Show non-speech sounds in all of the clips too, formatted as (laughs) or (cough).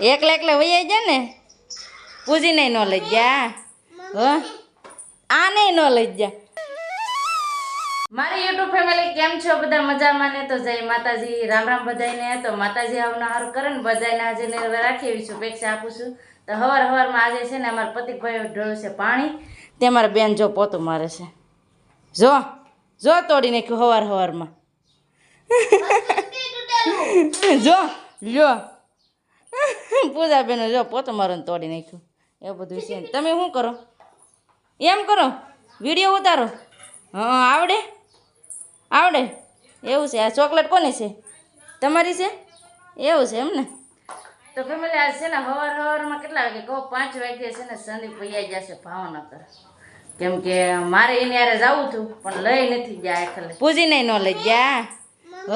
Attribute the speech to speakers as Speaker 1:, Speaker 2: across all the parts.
Speaker 1: એકલે એકલા વૈયા જાય ને પૂજીને ન લઈ જા હો આને ન લઈ જા મારી યુટ્યુબ ફેમિલી કેમ છો બધા મજામાં ને તો જય માતાજી રામ રામ બધાને તો માતાજી આવના હારું કરે ને બધાને આજે રાખી એવી શુભેચ્છા આપું છું તો હવાર હવારમાં આજે છે ને અમારા પતિકભાઈ ઢોળ્યું છે પાણી તે મારા બેન જો પોતું મારે છે જો જો તોડી નાખ્યું હવાર હવારમાં જો લ્યો (laughs) પૂજા બેનો જો પોતો મારોને તોડી નાખ્યું. એવું બધું છે. તમે શું કરો? એમ કરો? વીડિયો ઉતારો. હા આવડે? આવડે? એવું છે. આ ચોકલેટ કોની છે? તમારી છે? એવું છે એમ ને તો ફેમિલી આ છે ને હવાર હવારમાં કેટલા વાગે? કહો પાંચ વાગે છે ને સંદીપ ભૈયા જશે ભાવનગર. કેમ કે મારે એને યારે જવું હતું પણ લઈ નથી ગયા એટલે પૂજીને ન લઈ ગયા. હ?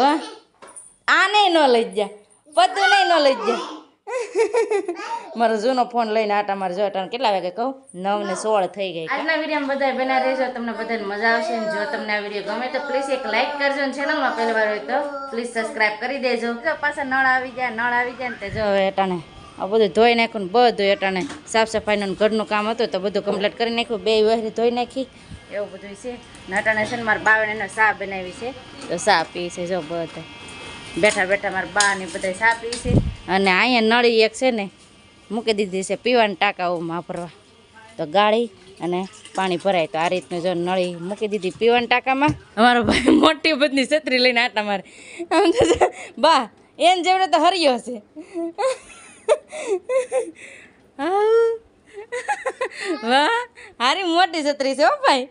Speaker 1: આને ન લઈ ગયા. પતું નહીં ન લઈ જા (laughs) મારો જૂનો ફોન લઈને આટા મારે જો કેટલા વાગે કહું? નવ ને સોળ થઈ ગઈ આજના વિડીયોમાં બધા બના રહેજો તમને બધાને મજા આવશે. જો તમને આ વીડિયો ગમે તો પ્લીઝ એક લાઇક કરજો ને ચેનલમાં પહેલી વાર હોય તો પ્લીઝ સબસ્ક્રાઇબ કરી દેજો. જો પાછા નળ આવી જાય નળ આવી જાય ને તે જો હવે અટાણે આ બધું ધોઈ નાખ્યું ને બધું અટાણે સાફ સફાઈનું ઘરનું કામ હતું તો બધું કમ્પ્લીટ કરી નાખ્યું બે વહેરી ધોઈ નાખી. એવું બધું છે. ને અટાણે છે ને મારા બાવણ એનો સા બનાવી છે. તો સા પી છે જો બધા. બેઠા બેઠા મારા બા ને બધા સા પી છે. અને અહીંયા નળી એક છે ને, મૂકી દીધી છે પીવાના ટાંકાઓમાં વાપરવા. તો ગાળી અને પાણી ભરાય. તો આ રીતનું જો નળી મૂકી દીધી પીવાના ટાંકામાં. અમારો ભાઈ મોટી બધી છત્રી લઈને આટા મારે. આમ તો બા, એને જેવડે તો હરિયો છે. વાહ, હારી મોટી છત્રી છે હો ભાઈ.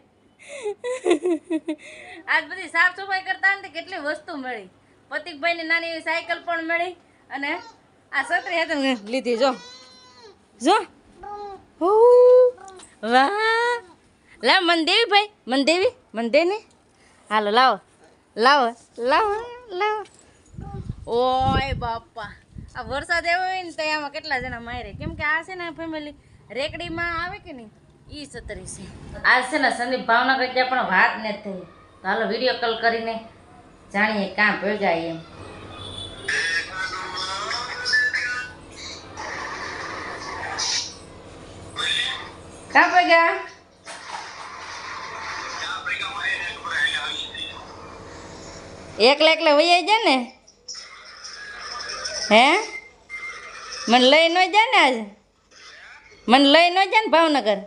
Speaker 1: આજ બધી સાફ સફાઈ કરતા ને કેટલી વસ્તુ મળી. પતિકભાઈને નાની એવી સાયકલ પણ મળી અને આ છત્રી હતો ને લીધી, જો. જો. વાહ. લા મન દેવી ભાઈ મન દેવી ને હાલો, લાવો. લાવો લાવો લાવો. ઓય બાપા. આ વરસાદ એવો હોય ને તો આમાં કેટલા જણા મારે. કેમ કે આ છે ને ફેમિલી રેકડીમાં આવે કે નહીં? ઈ છત્રી છે. આ છે ને સંદીપ ભાવનગર ત્યાં પણ વાત નથી થઈ. તો હાલો વીડિયો કોલ કરીને જાણીએ કાં ભેગા એમ. કાં ભેગા એકલે એકલા વૈયા જાય ને હે મને લઈ ન જાય ને આજે મને લઈ ન જાય ને ભાવનગર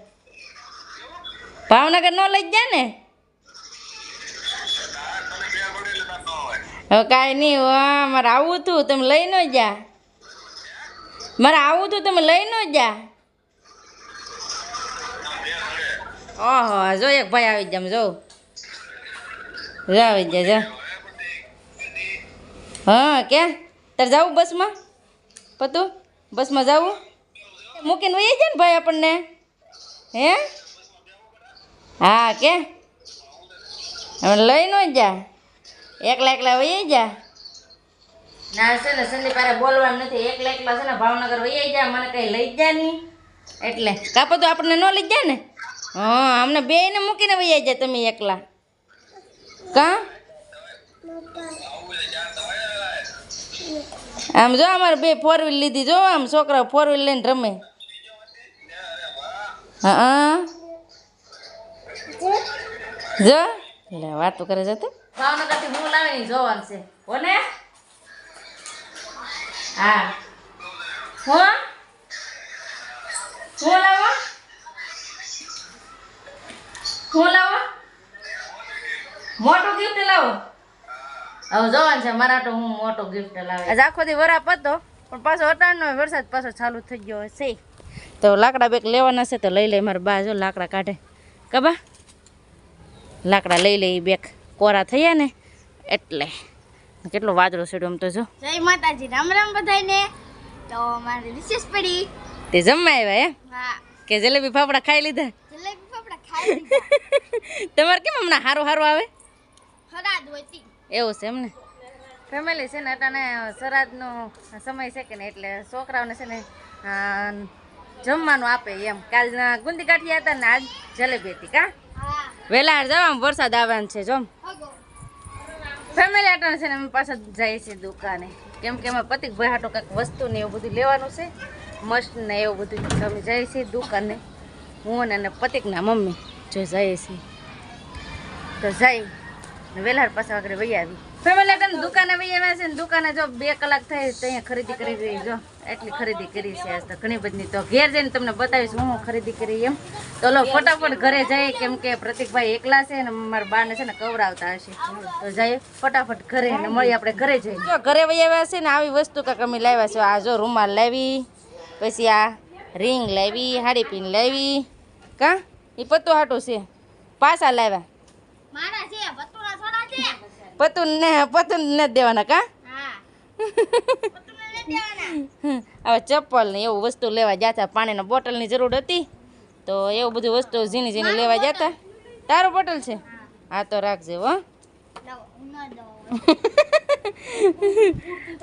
Speaker 1: ભાવનગર ન લઈ જાય ને હવે કાંઈ નહીં મારે આવું હતું તમે લઈ ન જા મારે આવું હતું તમે લઈ ન જા ઓહો જો એક ભાઈ આવી જામ જો. આવી જાય જો. હા ક્યાં તારે જવું બસમાં? પતું બસમાં જવું? મૂકીને વહી જાય ને ભાઈ આપણને. હે? હા કે? લઈ ન જા. એકલા એકલા વહી જા. ના છે ને સંદીપ અરે બોલવાનું નથી. એકલા એકલા છે ને ભાવનગર વહી જા મને કઈ લઈ જા નહીં એટલે કાપો તો આપણને ન લઈ જાય ને? હા અમને ને મૂકીને વહી જાય તમે એકલા. કા? આમ જો અમારે બે ફોર વ્હીલ લીધી, જો આમ છોકરા ફોર વ્હીલ લઈને રમે. હા જો. લે, વાતો કરે જતો ભાવનગરથી હું લાવીને જોવાનું છે. કોને? હા. હું? હું લાવો? હું લાવો? મોટું ગિફ્ટ લાવો. હવે જોવાનું છે મારા તો હું મોટો ગિફ્ટ લાવે આજ આખો દી વરાપ હતો પણ પાછો અટાણનો વરસાદ પાછો ચાલુ થઈ ગયો છે. તો લાકડા બેક લેવાના છે તો લઈ લે મારા બા જો લાકડા કાઢે. કબા લાકડા લઈ લે બેક. કોરા થયા ને એટલે. કેટલો વાદળો છેડ્યો આમ તો જો.
Speaker 2: જય માતાજી રામ રામ બધાને તો મારી વિશેષ પડી.
Speaker 1: તે જમવા આવ્યા હે
Speaker 2: હા.
Speaker 1: કે જલેબી ફાફડા ખાઈ લીધા
Speaker 2: જલેબી ફાફડા ખાઈ લીધા (laughs)
Speaker 1: તમારે કેમ હમણાં સારું સારું આવે? એવું છે એમને? ફેમિલી છે ને અટાણે સરાદનો સમય છે કે ને એટલે છોકરાઓને છે ને જમવાનું આપે એમ. કાલના ગુંદી કાઠી હતા ને આજ જલેબી હતી કા?
Speaker 2: હા.
Speaker 1: વહેલા જવા વરસાદ આવવાનો છે જોમ. ફેમિલી અટાણે છે ને અમે પાછા જઈએ છીએ દુકાને. કેમ કે એમાં પતિકભાઈ હાટો કાંઈક વસ્તુ ને એવું બધું લેવાનું છે. મસ્ત ને એવું બધું અમે જઈએ છીએ દુકાને. હું અને પતિકના મમ્મી જો જઈએ છીએ. તો જઈ વેલાર પાછા આગળ વહી આવી. ફેમિલી તમે દુકાને વહી આવ્યા છે ને દુકાને જો બે કલાક થઈ તો ખરીદી કરી જો. એટલી ખરીદી કરી છે આજ તો ઘણી બધી. તો ઘેર જઈને તમને બતાવીશ હું હું ખરીદી કરી એમ. તો લો ફટાફટ ઘરે જઈએ કેમ પ્રતિકભાઈ એકલા છે ને મારા બાને છે ને કવરાવતા હશે. તો જઈએ ફટાફટ ઘરે ને આપણે ઘરે જઈએ જો ઘરે વહી આવ્યા છે ને આવી વસ્તુ કાંઈક અમે લાવ્યા છે. આ જો રૂમાલ લાવી, પછી આ રિંગ લાવી, હાડી પીન લાવી કા? એ પત્તો હાટું છે. પાસા લાવ્યા.
Speaker 2: મારા છે બતુરા થોડા છે.
Speaker 1: પતું ને પતું નથી દેવાના કા? (laughs) હવે ચપ્પલ ને એવું વસ્તુ લેવા જતા પાણીના બોટલની જરૂર હતી. તો એવું બધું વસ્તુ ઝીણી ઝીણી લેવા જતા. તારું બોટલ છે? હા. તો રાખજે હો. (laughs)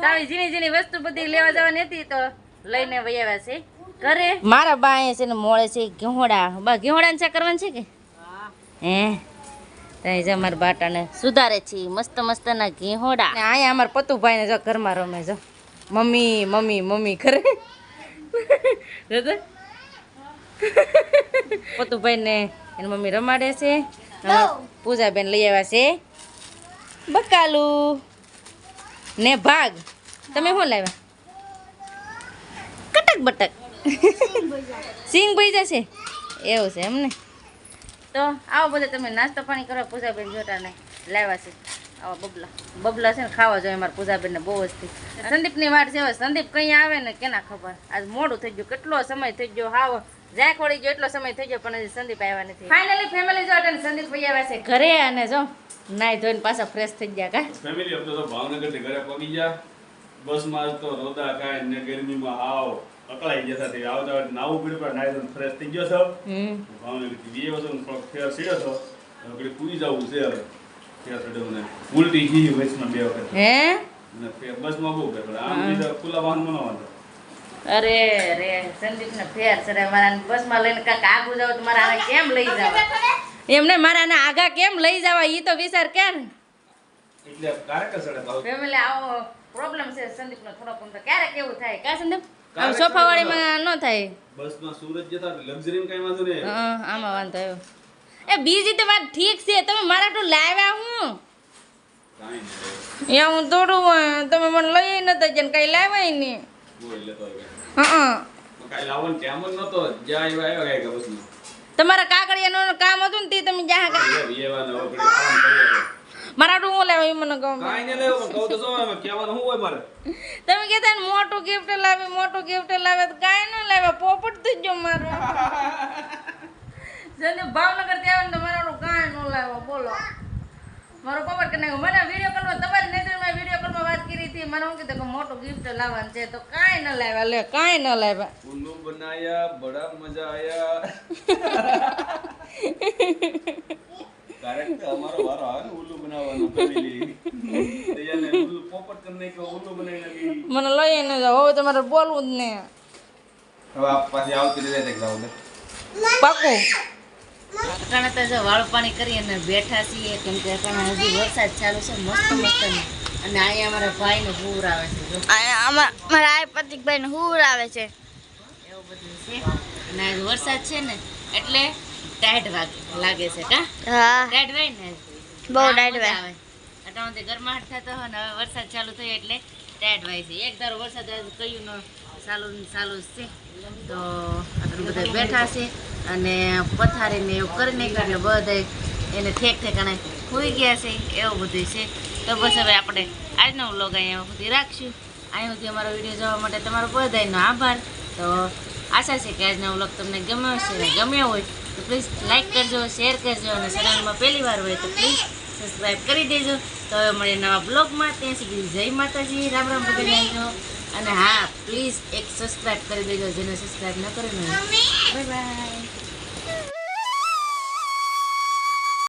Speaker 1: તારી ઝીણી ઝીણી વસ્તુ બધી લેવા જવાની હતી તો લઈને વહી આવ્યા છે. ઘરે મારા બા અહીંયા છે ને મોળે છે ઘેહોડા. બા ઘેહોડાને ચા કરવાનું છે કે? હે. ત્યાં જ અમારા બાટાને સુધારે છે મસ્ત મસ્ત ના ઘેહોડા. અહીંયા અમારા પતુભાઈને જો ઘરમાં રમે જો. મમ્મી મમ્મી મમ્મી કરે. પતુભાઈને એની મમ્મી રમાડે છે. પૂજાબેન લઈ આવ્યા છે. બકાલુ. ને ભાગ. તમે શું લાવ્યા? કટક બટક. (laughs) સિંગ ભાઈ જશે? એવું છે એમને? તો આવો બધો તમે નાસ્તો પાણી કરવા પૂજાબેન જોતા ને લાવ્યા છે. આવા બબલા. બબલા છે ને ખાવા જોઈએ મારા પૂજાબેનને બહુ જ સંદીપની વાર છે હવે. સંદીપ કઈ આવે ને કેના ખબર? આજ મોડું થઈ ગયું. કેટલો સમય થઈ ગયો? હાવ જ્યાં ખોડી ગયો એટલો સમય થઈ ગયો પણ હજી સંદીપ આવ્યા નથી. ફાઇનલી ફેમિલી જો એટલે સંદીપ ભાઈ આવ્યા છે ઘરે અને જો નાઈ ધોઈને પાછા ફ્રેશ થઈ ગયા કા?
Speaker 3: ફેમિલી આપણે તો ભાવનગરથી ઘરે પગી ગયા. બસમાં તો રોદા ખાય ને ગરમીમાં આવ અકળાઈ ગયા હતા આવતા નાવું પીડું પણ નાઈ ફ્રેશ થઈ ગયો છો.
Speaker 1: હમ.
Speaker 3: ભાવનગરથી બે વર્ષ થોડોક ફેર સીડ્યો છો હવે પૂરી જવું છે હવે. ફેર સીડ્યો ને ઉલટી ગઈ વચમાં બે વખત.
Speaker 1: હે?
Speaker 3: ને ફેર બસમાં બહુ ફેર આમ બીજા ખુલ્લા વાહન ન વાંધો.
Speaker 1: અરે રે સંદીપ ને ફેર છે રે મારા બસમાં લઈને કાક આગું જાવ તો મારા આને કેમ લઈ જવા? એમને મારા ને આગા કેમ લઈ જવા? ઈ તો વિચાર કે ને
Speaker 3: એટલે કારક સડે ભાવ?
Speaker 1: ફેમિલી આવો પ્રોબ્લેમ છે સંદીપ નો થોડોક તો ક્યારેક એવું થાય. કા સંદીપ? આમ સોફા વાળીમાં ન થાય.
Speaker 3: બસમાં સુરત જતા લક્ઝરી કઈ વાંધો નહીં.
Speaker 1: હા આમાં વાંધો આવ્યો. એ બીજી તો વાત ઠીક છે તમે મારા તો લાવ્યા હું? યા હું દોડું હોય તમે મને લઈ નતા જન કઈ લાવ્યા નહીં. હા
Speaker 3: કઈ લાવવાનું ટાઈમ જ નતો. જ્યાં આવ્યો આવ્યા કાંઈ બસમાં.
Speaker 1: તમારા કાગળિયાનું કામ હતું ને તે તમે જ્યાં કા
Speaker 3: એ વેવાને હવે ઘડી આરામ કર્યો હતો.
Speaker 1: મારા હું લેવા એ મને ગમે.
Speaker 3: કાંઈ લેવું કહું તો શું હવે કહેવાનું શું હોય મારે?
Speaker 1: તમે કહેતા ને મોટું ગિફ્ટ લાવે મોટું ગિફ્ટ લાવે તો કાંઈ ન લાવે પોપટ થઈ ગયો મારો. જને ભાવનગરથી આવે ને તો મારા કાંઈ ન લાવ્યો બોલો. મારો પોપટ કે નાખ્યો મને વીડિયો કોલમાં તમારી નજરમાં વીડિયો કોલમાં વાત કરી હતી. મને હું કીધું કે મોટું ગિફ્ટ લાવવાનું છે તો કાંઈ ન લાવ્યા લે કાંઈ ન લાવ્યા
Speaker 3: ઉલ્લુ બનાયા બડા મજા આયા. (laughs) અમારો વારો આવે ને ઉલ્લુ બનાવવાનો family. ઉલ્લુ પોપટ કરી નાખ્યો, ઉલ્લુ બનાવી નાખી.
Speaker 1: મને લઈને જાઓ હવે તમારે બોલવું જ ને
Speaker 3: હવે આ પાછી આવતી રીતે એક જાવ દે.
Speaker 1: પાકું અટાણે તો જો વાળું પાણી કરી અને બેઠા છીએ કેમ કે અટાણે હજી વરસાદ ચાલુ છે મસ્ત મસ્ત અને અહીંયા અમારા ભાઈને પૂર આવે છે જો
Speaker 2: મારા આ પ્રતિકભાઈ ને હુર આવે છે
Speaker 1: એવું બધું છે અને વરસાદ છે ને એટલે ટાઈટ લાગે છે કા?
Speaker 2: હા.
Speaker 1: ટાઈટ હોય ને?
Speaker 2: બહુ ટાઈટ
Speaker 1: હોય.
Speaker 2: વાય.
Speaker 1: ગરમાટ ગરમાહટ થતો હોય ને હવે વરસાદ ચાલુ થયો એટલે ટાઈટ વાય છે. એક ધારો વરસાદ કયું ન ચાલુ ચાલુ છે. તો આપણે બધા બેઠા છે અને પથારીને એવું કરી નાખ્યું એટલે બધા એને ઠેક ઠેકાણે ખોઈ ગયા છે. એવું બધું છે. તો બસ હવે આપણે આજનો વ્લોગ અહીંયા સુધી રાખશું. અહીં સુધી અમારો વીડિયો જોવા માટે તમારો બધાનો આભાર. તો આશા છે કે આજનો વ્લોગ તમને ગમ્યો હશે ગમ્યો હોય તો પ્લીઝ લાઇક કરજો શેર કરજો અને ચેનલમાં પહેલી વાર હોય તો પ્લીઝ સબસ્ક્રાઈબ કરી દેજો. તો હવે મળીએ નવા બ્લોગમાં ત્યાં સુધી જય માતાજી રામ રામ બધી જાણજો અને હા પ્લીઝ એક સબસ્ક્રાઈબ કરી દેજો જેને સબસ્ક્રાઈબ ન કરે બાય બાય